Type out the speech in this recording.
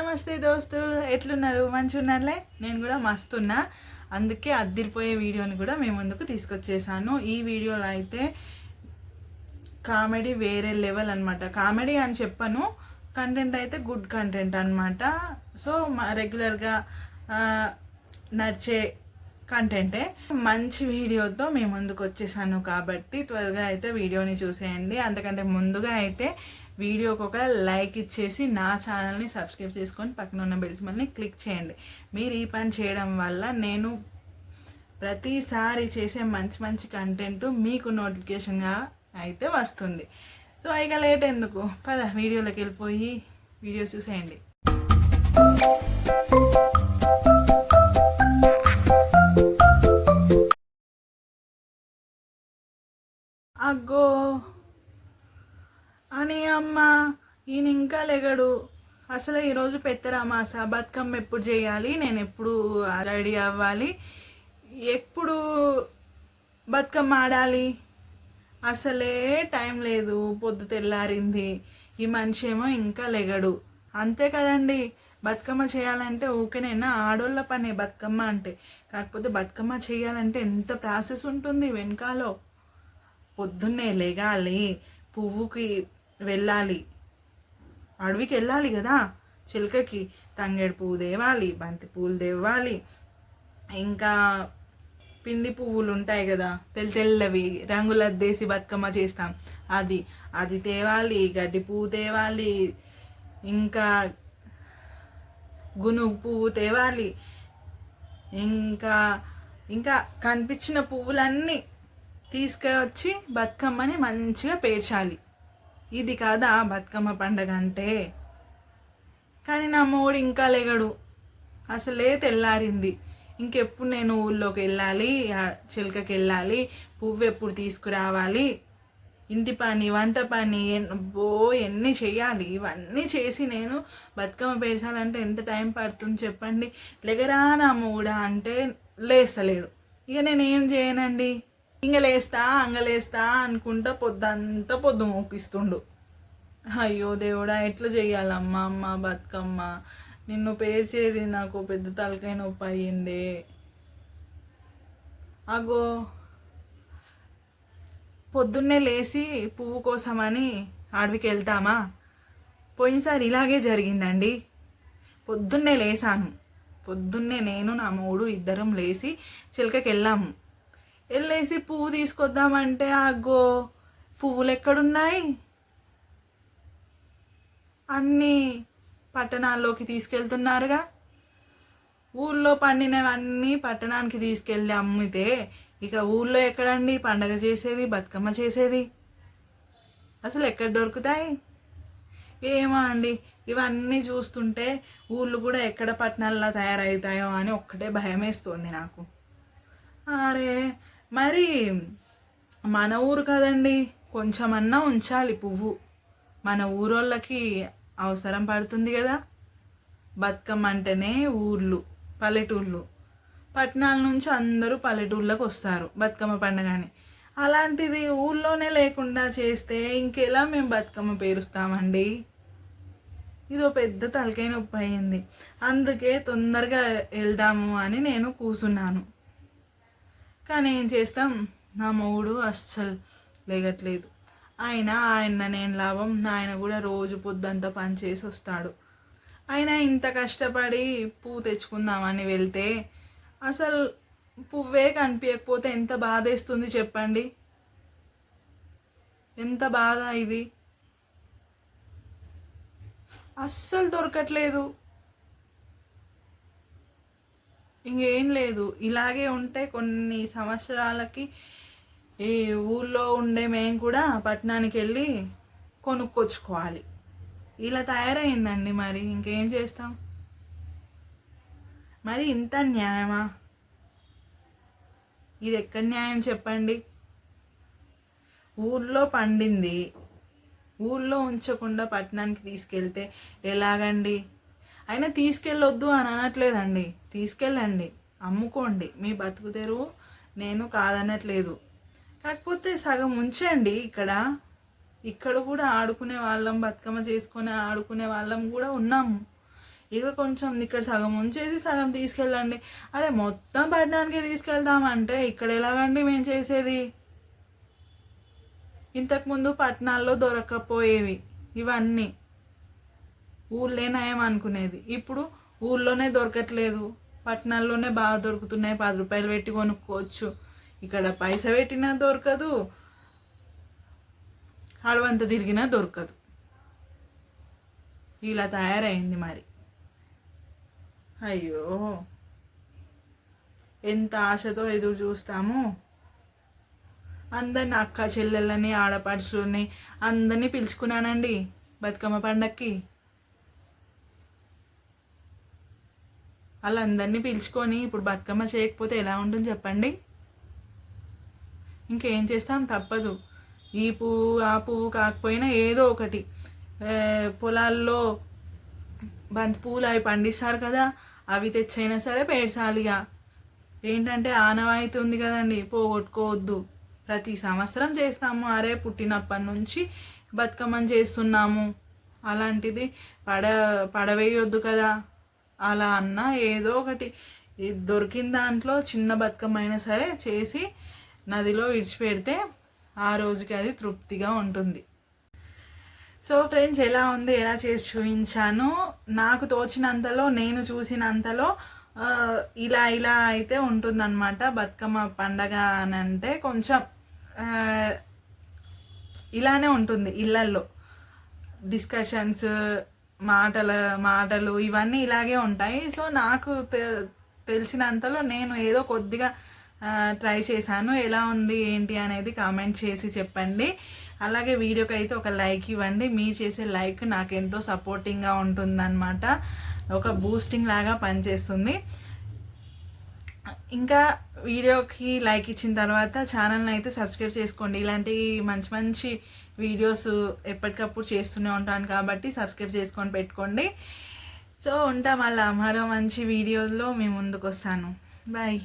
నమస్తే దోస్తు ఎట్లున్నారు? మంచి ఉన్నారులే నేను కూడా మస్తున్నా. అందుకే అద్దిరిపోయే వీడియోని కూడా మేము ముందుకు తీసుకొచ్చేసాను. ఈ వీడియోలో అయితే కామెడీ వేరే లెవెల్ అనమాట కామెడీ అని చెప్పను. కంటెంట్ అయితే గుడ్ కంటెంట్ అనమాట సో మా రెగ్యులర్గా నడిచే కంటెంటే మంచి వీడియోతో మేము ముందుకు వచ్చేసాను కాబట్టి త్వరగా అయితే వీడియోని చూసేయండి. అంతకంటే ముందుగా అయితే వీడియోకి ఒక లైక్ ఇచ్చేసి నా ఛానల్ని సబ్స్క్రైబ్ చేసుకొని పక్కన ఉన్న బెల్స్ మళ్ళీ క్లిక్ చేయండి. మీరు ఈ పని చేయడం వల్ల నేను ప్రతిసారి చేసే మంచి మంచి కంటెంట్ మీకు నోటిఫికేషన్గా అయితే వస్తుంది. సో ఇక లేట్ ఎందుకు? పద వీడియోలోకి వెళ్ళిపోయి వీడియోస్ చూసేయండి. అగ్గో! అని అమ్మ. ఈయన ఇంకా లెగడు. అసలు ఈరోజు పెత్తరామాస బతుకమ్మ ఎప్పుడు చేయాలి? నేను ఎప్పుడు రెడీ అవ్వాలి? ఎప్పుడు బతుకమ్మ ఆడాలి? అసలే టైం లేదు. పొద్దు తెల్లారింది. ఈ మనిషి ఏమో ఇంకా లెగడు. అంతే కదండి. బతుకమ్మ చేయాలంటే ఊకేనైనా ఆడోళ్ళ పనే బతుకమ్మ అంటే. కాకపోతే బతుకమ్మ చేయాలంటే ఎంత ప్రాసెస్ ఉంటుంది వెనకాలో? పొద్దున్నే లెగాలి. పువ్వుకి వెళ్ళాలి. అడవికి వెళ్ళాలి కదా. చిలుకకి తంగేడు పువ్వు తేవాలి బంతి పువ్వులు తేవాలి. ఇంకా పిండి పువ్వులు ఉంటాయి కదా. తెల్ల తెల్లవి రంగులు అద్దేసి బతుకమ్మ చేస్తాం. అది అది తేవాలి గడ్డి పువ్వు తేవాలి. ఇంకా గునుగు పువ్వు తేవాలి. ఇంకా ఇంకా కనిపించిన పువ్వులన్నీ తీసుకొచ్చి బతుకమ్మని మంచిగా పేర్చాలి. ఇది కాదా బతుకమ్మ పండగ అంటే? కానీ నా మూడు ఇంకా లేగడు. అసలే తెల్లారింది. ఇంకెప్పుడు నేను ఊళ్ళోకి వెళ్ళాలి చిలకకి వెళ్ళాలి పువ్వు ఎప్పుడు తీసుకురావాలి? ఇంటి పని వంట పని బో ఎన్ని చేయాలి? ఇవన్నీ చేసి నేను బతుకమ్మ పేర్చాలంటే ఎంత టైం పడుతుంది చెప్పండి? లెగరా నా మూడా అంటే లేస్తలేడు. ఇక నేను ఏం చేయనండి? ఇంగలేస్తా అంగలేస్తా అనుకుంటా పొద్దంతా పొద్దు మోకిస్తుండు అయ్యో దేవుడా ఎట్లా చెయ్యాలమ్మా అమ్మ బతుకమ్మ? నిన్ను పేర్చేది నాకు పెద్ద తలకాయ నొప్పి అయ్యింది. అగో పొద్దున్నే లేచి పువ్వు కోసమని అడవికి వెళ్తామా? పోయినసారి ఇలాగే జరిగిందండి. పొద్దున్నే లేసాను. పొద్దున్నే నేను నా మూడు ఇద్దరం లేచి చిలకకి వెళ్ళాము వెళ్ళేసి పువ్వు తీసుకొద్దామంటే అగ్గో పువ్వులు ఎక్కడున్నాయి అన్నీ పట్టణాల్లోకి తీసుకెళ్తున్నారుగా. ఊళ్ళో పండినవన్నీ పట్టణానికి తీసుకెళ్ళి అమ్మితే ఇక ఊళ్ళో ఎక్కడండి? పండగ చేసేది బతుకమ్మ చేసేది? అసలు ఎక్కడ దొరుకుతాయి? ఏమో అండి ఇవన్నీ చూస్తుంటే ఊళ్ళు కూడా ఎక్కడ పట్టణాల్లో తయారవుతాయో అని ఒక్కటే భయం వేస్తుంది నాకు. అరే మరి మన ఊరు కదండి కొంచెమన్నా ఉంచాలి పువ్వు. మన ఊరోళ్ళకి అవసరం పడుతుంది కదా బతుకమ్మ అంటేనే ఊర్లు పల్లెటూర్లు. పట్టణాల నుంచి అందరూ పల్లెటూళ్ళకి వస్తారు బతుకమ్మ పండగని. అలాంటిది ఊళ్ళోనే లేకుండా చేస్తే ఇంకెలా మేము బతుకమ్మ పేరుస్తామండి? ఇది ఒక పెద్ద తలకాయ నొప్పి అయింది. అందుకే తొందరగా వెళ్దాము అని నేను కూర్చున్నాను కానీ ఏం చేస్తాం? నా మొగుడు అస్సలు లేగట్లేదు. ఆయన ఆయన నేను లాభం. ఆయన కూడా రోజు పొద్దంతా పని చేసి వస్తాడు. ఆయన ఇంత కష్టపడి పువ్వు తెచ్చుకుందామని వెళ్తే అసలు పువ్వే కనిపించకపోతే ఎంత బాధేస్తుంది చెప్పండి? ఎంత బాధ ఇది? అస్సలు దొరకట్లేదు. ఇంకేం లేదు. ఇలాగే ఉంటే కొన్ని సంవత్సరాలకి ఈ ఊళ్ళో ఉండే మేము కూడా పట్టణానికి వెళ్ళి కొనుక్కొచ్చుకోవాలి. ఇలా తయారైందండి మరి. ఇంకేం చేస్తాం? మరి ఇంత న్యాయమా? ఇది ఎక్కడ న్యాయం చెప్పండి? ఊళ్ళో పండింది. ఊళ్ళో ఉంచకుండా పట్టణానికి తీసుకెళ్తే ఎలాగండి? అయినా తీసుకెళ్ళొద్దు అని అనట్లేదండి. తీసుకెళ్ళండి. అమ్ముకోండి. మీ బతుకు తెరువు నేను కాదనట్లేదు. కాకపోతే సగం ఉంచండి ఇక్కడ. ఇక్కడ కూడా ఆడుకునే వాళ్ళం బతుకమ్మ చేసుకునే ఆడుకునే వాళ్ళం కూడా ఉన్నాము ఇక్కడ కొంచెం ఇక్కడ సగం ఉంచేసి సగం తీసుకెళ్ళండి. అరే మొత్తం పట్టణానికి తీసుకెళ్తామంటే ఇక్కడ ఎలాగండి మేము చేసేది? ఇంతకుముందు పట్టణాల్లో దొరకకపోయేవి. ఇవన్నీ. ఊళ్ళోనే ఏమనుకునేది? ఇప్పుడు ఊళ్ళోనే దొరకట్లేదు. పట్టణాల్లోనే బాగా దొరుకుతున్నాయి. పది రూపాయలు పెట్టి కొనుక్కోవచ్చు. ఇక్కడ పైస పెట్టినా దొరకదు. అడవంత తిరిగినా దొరకదు. ఇలా తయారైంది మరి. అయ్యో! ఎంత ఆశతో ఎదురు చూస్తాము. అందరిని అక్క చెల్లెళ్ళని ఆడపడుచుని అందరినీ పిలుచుకున్నానండి బతుకమ్మ పండక్కి. వాళ్ళందరినీ పిలుచుకొని ఇప్పుడు బతుకమ్మ చేయకపోతే ఎలా ఉంటుంది చెప్పండి? ఇంకేం చేస్తాం? తప్పదు. ఈ పువ్వు ఆ పువ్వు కాకపోయినా ఏదో ఒకటి. పొలాల్లో బంతి పువ్వులు అవి పండిస్తారు కదా అవి తెచ్చైనా సరే పేర్చాలిగా. ఏంటంటే ఆనవాయితీ ఉంది కదండి పోగొట్టుకోవద్దు. ప్రతి సంవత్సరం చేస్తాము అరే పుట్టినప్పటి నుంచి బతుకమ్మని చేస్తున్నాము. అలాంటిది పడ పడవేయొద్దు కదా. అలా అన్నా ఏదో ఒకటి. దొరికిన దాంట్లో చిన్న బతుకమ్మ అయినా సరే చేసి నదిలో విడిచిపెడితే ఆ రోజుకి అది తృప్తిగా ఉంటుంది. సో ఫ్రెండ్స్ ఎలా ఉంది? ఎలా చేసి చూపించాను? నాకు తోచినంతలో నేను చూసినంతలో ఇలా ఇలా అయితే ఉంటుందన్నమాట బతుకమ్మ పండగ అని అంటే కొంచెం ఇలానే ఉంటుంది ఇళ్ళల్లో డిస్కషన్స్ మాటల మాటలు ఇవన్నీ ఇలాగే ఉంటాయి. సో నాకు తె- తెలిసినంతలో నేను ఏదో కొద్దిగా ట్రై చేశాను. ఎలా ఉంది ఏంటి అనేది కామెంట్ చేసి చెప్పండి. అలాగే వీడియోకి అయితే ఒక లైక్ ఇవ్వండి. మీరు చేసే లైక్ నాకు ఎంతో సపోర్టింగ్గా ఉంటుందన్నమాట. ఒక బూస్టింగ్ లాగా పనిచేస్తుంది. ఇంకా వీడియోకి లైక్ ఇచ్చిన తర్వాత ఛానల్ని అయితే సబ్స్క్రైబ్ చేసుకోండి. ఇలాంటి మంచి మంచి వీడియోస్ ఎప్పటికప్పుడు చేస్తూనే ఉంటాను కాబట్టి సబ్స్క్రైబ్ చేసుకొని పెట్టుకోండి. సో ఉంటాం అలా మరో మంచి వీడియోలో మేము ముందుకు వస్తాను బాయ్.